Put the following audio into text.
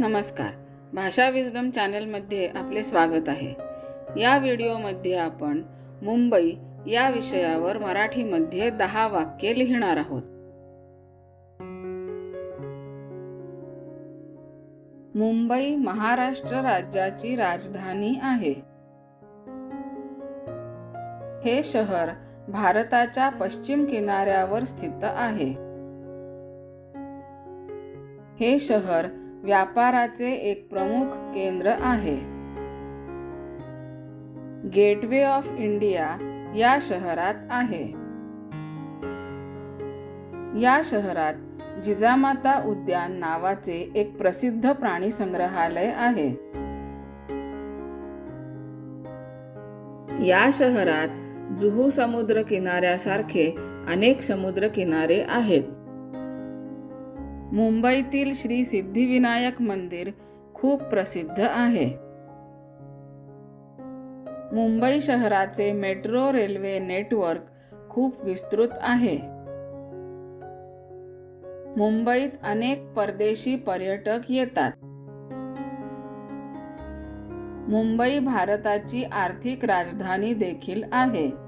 नमस्कार. भाषा विजडम चॅनलमध्ये आपले स्वागत आहे. या व्हिडिओमध्ये आपण मुंबई या विषयावर मराठीमध्ये दहा वाक्ये लिहिणार आहोत. मुंबई महाराष्ट्र राज्याची राजधानी आहे. हे शहर भारताच्या पश्चिम किनाऱ्यावर स्थित आहे. हे शहर व्यापाराचे एक प्रमुख केंद्र आहे. गेटवे ऑफ इंडिया या शहरात आहे. या शहरात जिजामाता उद्यान नावाचे एक प्रसिद्ध प्राणी संग्रहालय आहे. या शहरात जुहू समुद्र किनाऱ्यासारखे अनेक समुद्र किनारे आहेत. मुंबईतील श्री सिद्धिविनायक मंदिर खूप प्रसिद्ध आहे. मुंबई शहराचे मेट्रो रेल्वे नेटवर्क खूप विस्तृत आहे. मुंबईत अनेक परदेशी पर्यटक येतात. मुंबई भारताची आर्थिक राजधानी देखील आहे.